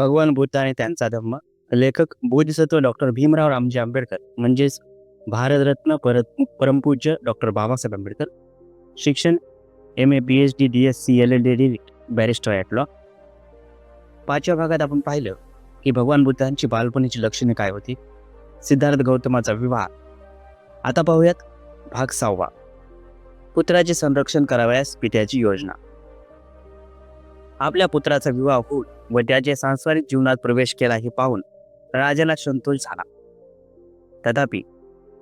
भगवान बुद्ध आणि त्यांचा धम्म. लेखक बोधिसत्व डॉक्टर भीमराव रामजी आंबेडकर म्हणजेच भारतरत्न परत परमपूज्य डॉक्टर बाबासाहेब आंबेडकर. शिक्षण M A P H D D S C L L D D barrister at law पाचव्या भागात आपण पाहिलं की भगवान बुद्धांची बालपणीची लक्षणे काय होती? सिद्धार्थ गौतमाचा विवाह. आता पाहूयात भाग सहावा. पुत्राचे संरक्षण करावयास पित्याची योजना. आपल्या पुत्राचा विवाह होऊन व त्याचे सांसारिक जीवनात प्रवेश केला हे पाहून राजाला संतोष झाला. तथापि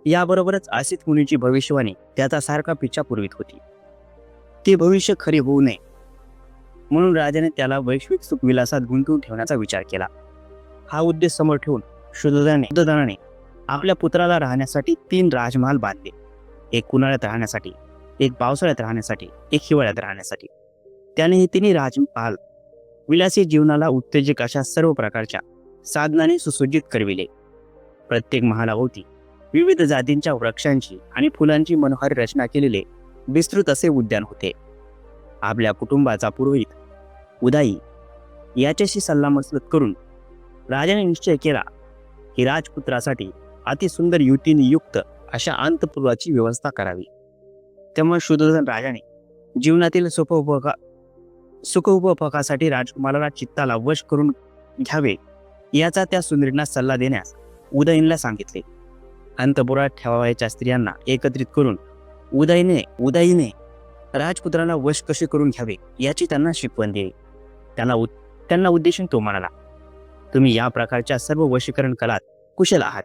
याबरोबरच आसित मुनीची भविष्यवाणी त्याचा सारखा पिच्छा पुरवित होती. ते भविष्य खरे होऊ नये म्हणून राजाने त्याला वैश्विक सुखविलासात गुंतवून ठेवण्याचा विचार केला. हा उद्देश समोर ठेवून शुद्धाने आपल्या पुत्राला राहण्यासाठी तीन राजमहाल बांधले. एक उन्हाळ्यात राहण्यासाठी एक पावसाळ्यात राहण्यासाठी एक हिवाळ्यात राहण्यासाठी. त्याने हे तिन्ही राजमहाल विलासी जीवनाला उत्तेजक अशा सर्व प्रकारच्या साधनाने सुसज्जित करविले. प्रत्येक महालाभोवती विविध जातींच्या वृक्षांची आणि फुलांची मनोहर रचना केलेले विस्तृत असे उद्यान होते. आपल्या कुटुंबाचा पुरोहित उदाई याच्याशी सल्लामसलत करून राजाने निश्चय केला की राजपुत्रासाठी अतिसुंदर युतीने युक्त अशा अंतपुराची व्यवस्था करावी. त्यामुळे शुद्धोधन राजाने जीवनातील सुख उपभोगासाठी राजकुमाराला चित्ताला वश करून घ्यावे याचा त्या सुंदरींना सल्ला देण्यास उदयनला सांगितले. अंतपुरात ठेवावयाच्या स्त्रियांना एकत्रित करून उदयने उदयीने राजपुत्राला वश कसे करून घ्यावे याची त्यांना शिकवण दिली. त्यांना उद त्यांना उद्देशून तो म्हणाला तुम्ही या प्रकारच्या सर्व वशीकरण कलात कुशल आहात.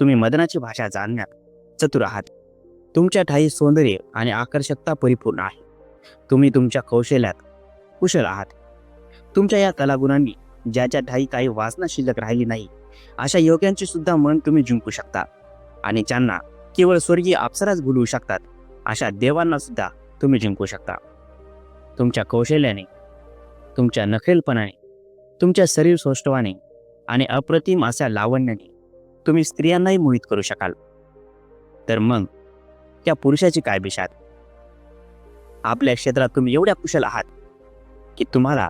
तुम्ही मदनाची भाषा जाणण्यात चतुर आहात. तुमच्या ठाई सौंदर्य आणि आकर्षकता परिपूर्ण आहे. तुम्ही तुमच्या कौशल्यात कुशल आहात. तुमच्या या कलागुणांनी ज्याच्या ठाई काही वासना शिल्लक राहिली नाही अशा योग्यांचे सुद्धा मन तुम्ही जिंकू शकता. आणि ज्यांना केवळ स्वर्गीय अप्सराच भुलवू शकतात अशा देवांना सुद्धा तुम्ही जिंकू शकता. तुमच्या कौशल्याने तुमच्या नखेलपणाने तुमच्या शरीर सौष्ठवाने आणि अप्रतिम अशा लावण्याने तुम्ही स्त्रियांनाही मोहित करू शकाल. तर मग त्या पुरुषाची काय बिशात आपल्या क्षेत्रात तुम्ही एवढ्या कुशल आहात की तुम्हाला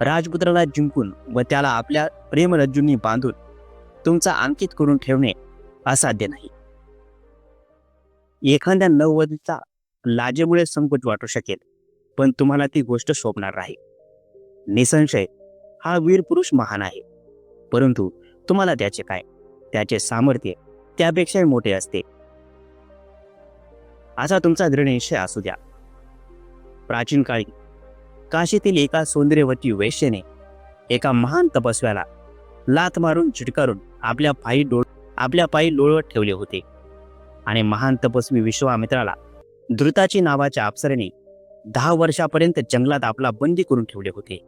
राजपुत्राला जिंकून व त्याला आपल्या प्रेमरज्जूंनी बांधून तुमचा अंकित करून ठेवणे असाध्य नाही. एखाद्या नववधूचा लाजेमुळे संकोच वाटू शकेल पण तुम्हाला ती गोष्ट शोभणार नाही. निसंशय हा वीर पुरुष महान आहे परंतु तुम्हाला त्याचे काय? त्याचे सामर्थ्य त्यापेक्षाही मोठे असते. असा तुमचा दृढ निश्चय असू द्या. प्राचीन काळी काशीतील एका सौंदर्यवती वैश्यने एका महान तपस्व्याला लात मारून चिटकारून आपल्या पायी डोळ आपल्या पायी लोळवत ठेवले होते. आणि महान तपस्वी विश्वामित्राला धृताची नावाच्या अप्सरेने दहा वर्षापर्यंत जंगलात आपला बंदी करून ठेवले होते.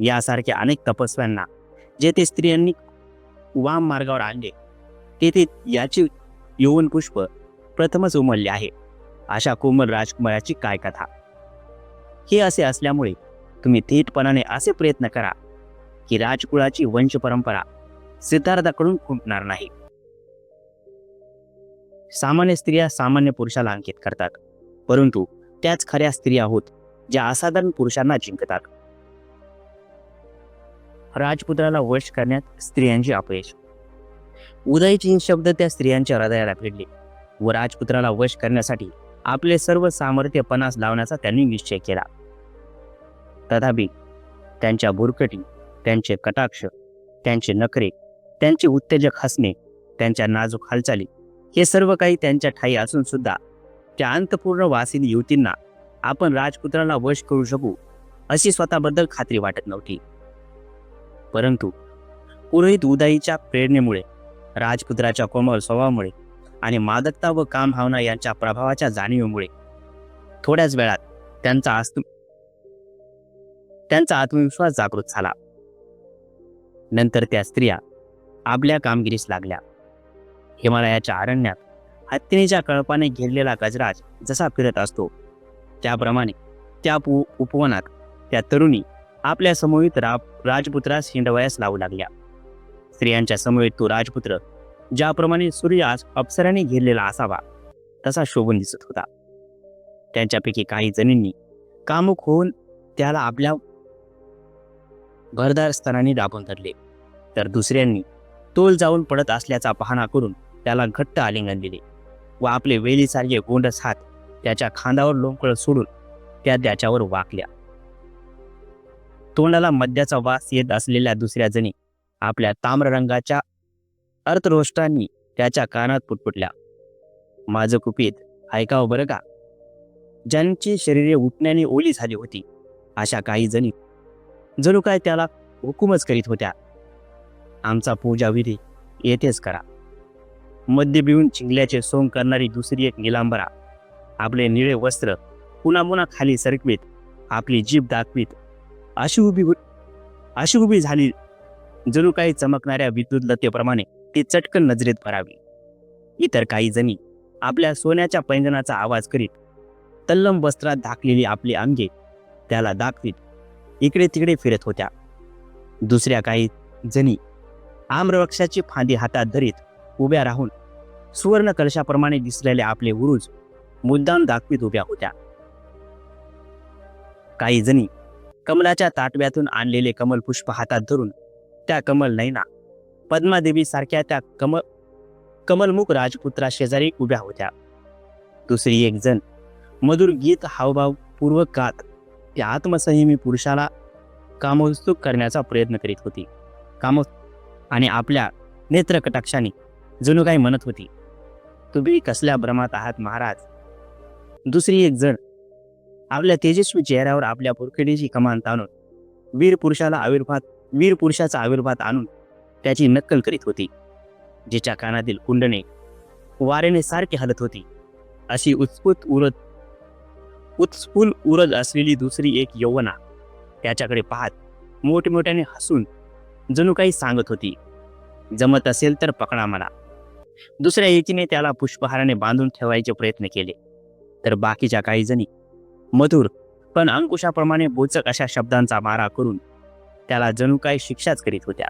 यासारख्या अनेक तपस्व्यांना जेथे स्त्रियांनी वाम मार्गावर आणले तेथे याचे यौवन पुष्प प्रथमच उमलले आहे. अशा कोमल राजकुमाराची काय कथा? हे असे असल्यामुळे तुम्ही थेटपणाने असे प्रयत्न करा की राजकुळाची वंश परंपरा सिद्धार्थाकडून खुंटणार नाही. सामान्य स्त्रिया सामान्य पुरुषाला अंकित करतात परंतु त्याच खऱ्या स्त्रिया होत ज्या असाधारण पुरुषांना जिंकतात. राजपुत्राला वश करण्यात स्त्रियांचे अपयश. उदयचीन शब्द त्या स्त्रियांच्या हृदयाला भिडले व राजपुत्राला वश करण्यासाठी आपले सर्व सामर्थ्य पणास लावण्याचा त्यांनी निश्चय केला. तथापि त्यांच्या बुरकटी त्यांचे कटाक्ष त्यांचे नखरे त्यांचे उत्तेजक हसणे त्यांच्या नाजूक हालचाली हे सर्व काही त्यांच्या ठाई असून सुद्धा त्या अंतपूर्ण वासिनी युवतींना आपण राजपुत्राला वश करू शकू अशी स्वतःबद्दल खात्री वाटत नव्हती. परंतु पुरोहित उदाईच्या प्रेरणेमुळे राजपुत्राच्या कोमल स्वभावामुळे आणि मादकता व काम भावना यांच्या प्रभावाच्या जाणीवेमुळे. थोड्याच वेळात त्यांचा त्यांचा आत्मविश्वास जागृत झाला. नंतर त्या स्त्रिया आपल्या कामगिरीस लागल्या. हिमालयाच्या अरण्यात हत्तीनेच्या कळपाने घेरलेला गजराज जसा फिरत असतो त्याप्रमाणे त्या पु उपवनात त्या तरुणी आपल्या समोरीत रा राजपुत्रास हिंडवयास लावू लागल्या. स्त्रियांच्या समवेत तो राजपुत्र ज्याप्रमाणे सूर्यास अप्सराने घेरलेला असावा तसा शोभून दिसत होता. त्यांच्यापैकी काही जणींनी कामुक होऊन त्याला आपल्या भरदार स्तनाने दाबून धरले. तर दुसऱ्यांनी तोल जाऊन पडत असल्याचा पाहणा करून त्याला घट्ट आलिंगन दिले व आपले वेलीसारखे गोंडस हात त्याच्या खांदावर लोंकळ सोडून त्या त्याच्यावर वाकल्या. तोंडाला मद्याचा वास येत असलेल्या दुसऱ्या जणी आपल्या ताम्र रंगाच्या अर्थरोष्टांनी त्याच्या कानात पुटपुटल्या. माझं कुपीत ऐकावं बरं का? ज्यांची शरीरे उठण्याने ओली झाली होती अशा काही जणी. जणू काय त्याला हुकूमच करीत होत्या. आमचा पूजा विधी येथेच करा. मद्य पिऊन चिंगल्याचे सोंग करणारी दुसरी एक निलांबरा आपले निळे वस्त्र पुन्हा पुन्हा खाली सरकवीत आपली जीभ दाखवीत अशी उभी अशी उभी झाली. जणू काही चमकणाऱ्या विद्युत लतेप्रमाणे ती चटकन नजरेत भरावी. इतर काही जणी आपल्या सोन्याच्या पैंजनाचा आवाज करीत तल्लम वस्त्रात धाकलेली आपली अंगे त्याला दाखवीत इकडे तिकडे फिरत होत्या. दुसऱ्या काही जणी आम्रवृक्षाची फांदी हातात धरीत उभ्या राहून सुवर्ण कलशाप्रमाणे दिसलेले आपले उरूज मुद्दाम दाखवीत उभ्या होत्या. काही जणी कमलाच्या ताटव्यातून आणलेले कमल पुष्प हातात धरून त्या कमल नैना पद्मादेवी सारख्या त्या कमल कमलमुख राजपुत्रा शेजारी उभ्या होत्या. दुसरी एक जण मधुर गीत हावभाव पूर्वक गात त्या आत्मसंयमी पुरुषाला कामोत्सुक करण्याचा प्रयत्न करीत होती. कामो आणि आपल्या नेत्रकटाक्षाने जणू काही म्हणत होती. तुम्ही कसल्या भ्रमात आहात महाराज? दुसरी एक जण आपल्या तेजस्वी चेहऱ्यावर आपल्या पुरखडीची कमान ताणून वीर पुरुषाला आविर्भात वीर पुरुषाचा आविर्भात आणून त्याची नक्कल करीत होती. जिच्या कानातील कुंडणे वाऱ्याने सारखी हलत होती. अशी उत्स्फूर्त उरत उत्स्फुल उरत असलेली दुसरी एक यौवना त्याच्याकडे पाहत मोठमोठ्याने हसून जणू काही सांगत होती. जमत असेल तर पकडा मला. दुसऱ्या एकीने त्याला पुष्पहाराने बांधून ठेवायचे प्रयत्न केले. तर बाकीच्या काही जणी मधुर पण अंकुशाप्रमाणे बोचक अशा शब्दांचा मारा करून त्याला जणू काही शिक्षाच करीत होत्या.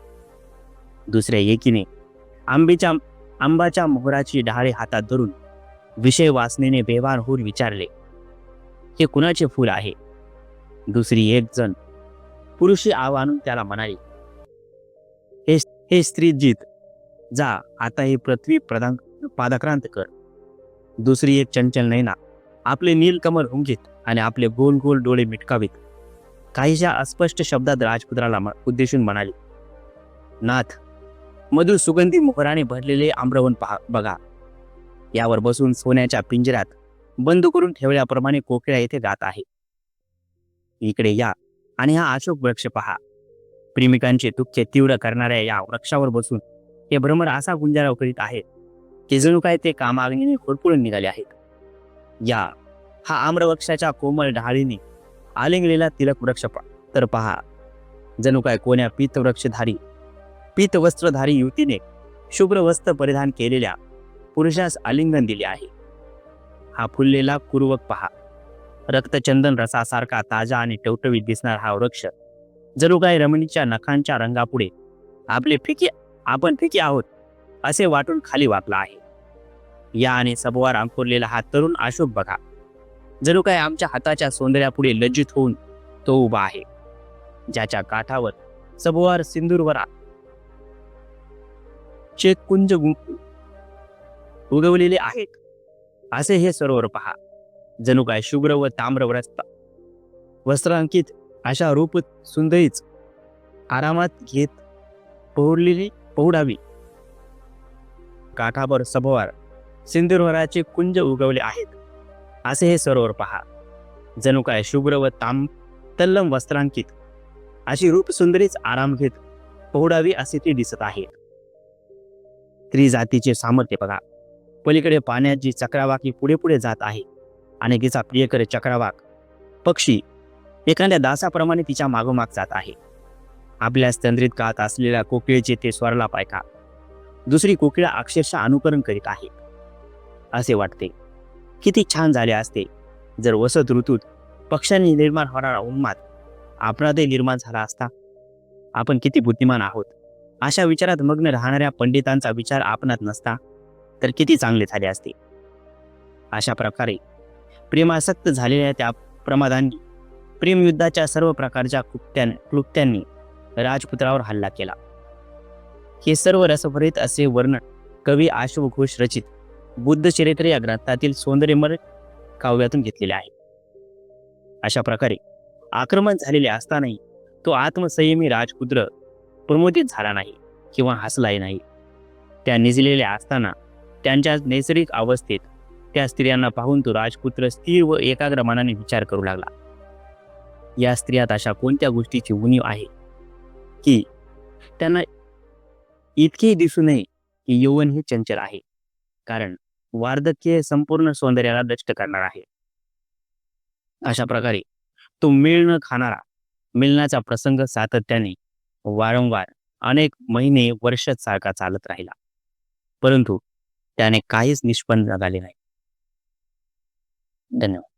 दुसऱ्या एकीने आंबीच्या आंबाच्या मोहराची डहाळे हातात धरून विषय वासनेने बेवान होऊन विचारले हे कुणाचे फूल आहे? दुसरी एक जण पुरुषी आव आणून त्याला म्हणाली हे हे स्त्रीजीत जा आता हे पृथ्वी प्रदान पादाक्रांत कर. दुसरी एक चंचल नैना आपले नीलकमल हुंगीत आणि आपले गोल गोल डोळे मिटकावीत काहीशा अस्पष्ट शब्दात राजपुत्राला म- उद्देशून म्हणाली नाथ मधुर सुगंधी मोहराने भरलेले आम्रवन पहा बघा. यावर बसून सोन्याच्या पिंजऱ्यात बंद करून ठेवल्याप्रमाणे कोकिळा येथे गात आहे. इकडे या आणि हा अशोक वृक्ष पहा. प्रेमिकांचे दुःख तीव्र करणाऱ्या या वृक्षावर बसून हे भ्रमर असा गुंजाराव करीत आहेत की जणू काय ते कामाग्नीने होरपुळून निघाले आहेत. या हा आम्रवृक्षाच्या कोमल ढाळीने आलिंगलेला तिलक वृक्ष तर पहा जणू काय कोण्या पित्तवृक्षधारी पीतवस्त्रधारी युवतीने शुभ्र वस्त्र परिधान केलेल्या पुरुषास आलिंगन दिले आहे. हा फुललेला कुरुवक पहा. रक्तचंदन रसासारखा ताजा आणि टवटवीत दिसणारा हा वृक्ष जणू काय रमणीच्या नखांच्या रंगापुढे आपले फिकी आपण फिके आहोत असे वाटून खाली वाकला आहे. या आणि सबवार अंकुरलेला हा तरुण अशोक बघा. जणू काय आमच्या हाताच्या सौंदर्यापुढे लज्जित होऊन तो उभा आहे. ज्याच्या काठावर सबवार सिंदूरवर चे कुंज उगवलेले आहेत. असे हे सरोवर पहा. जणू काय शुभ्र व ताम्र वस्त्रांकित अशा रूप सुंदरीच आरामात घेत पोहरलेली पोहडावी. काठाभर सभोवार सिंधुरवराचे कुंज उगवले आहेत. असे हे सरोवर पहा. जणू काय शुभ्र व ताम तल्लम वस्त्रांकित अशी रूप सुंदरीच आराम घेत पोहडावी असे ती दिसत आहे. स्त्री जातीचे सामर्थ्य बघा. पलीकडे पाण्यात जी चक्रावाकी पुढे पुढे जात आहे. आणि तिचा प्रियकर चक्रावाक पक्षी एखाद्या दासाप्रमाणे तिच्या मागोमाग जात आहे. आपल्या स्तंद्रीत गात असलेल्या कोकिळेचे ते स्वरला पायका. दुसरी कोकिळा अक्षरशः अनुकरण करीत आहे. असे वाटते किती छान झाले असते. जर वसत ऋतूत पक्ष्यांनी निर्माण होणारा उन्माद आपणातही निर्माण झाला असता आपण किती बुद्धिमान आहोत. अशा विचारात मग्न राहणाऱ्या पंडितांचा विचार आपणात नसता तर किती चांगले झाले असते. अशा प्रकारे प्रेमासक्त झालेल्या त्या प्रमादांनी प्रेमयुद्धाच्या सर्व प्रकारच्या क्लुप्त्यां क्लुप्त्यांनी राजपुत्रावर हल्ला केला. हे सर्व रसभरीत असे वर्णन कवी आशुघोष रचित बुद्ध चरित्र या ग्रंथातील सौंदर्यमर काव्यातून घेतलेले आहे. अशा प्रकारे आक्रमण झालेले असतानाही तो आत्मसंयमी राजपुत्र प्रमोदित झाला नाही किंवा हसलाही नाही. त्या निजलेल्या असताना त्यांच्या नैसर्गिक अवस्थेत त्या स्त्रियांना पाहून तो राजपुत्र स्थिर व एकाग्र मनाने विचार करू लागला. या स्त्रियात अशा कोणत्या गोष्टीची उणीव आहे? की त्यांना इतकेही दिसू नये की यौवन हे चंचल आहे कारण वार्धक्य संपूर्ण सौंदर्याला दष्ट करणार आहे. अशा प्रकारे तो मिळ न खाणारा मिळण्याचा प्रसंग सातत्याने वारंवार अनेक महिने वर्ष सारखा चालत राहिला. परंतु त्याने काहीच निष्पन्न झाले नाही. धन्यवाद.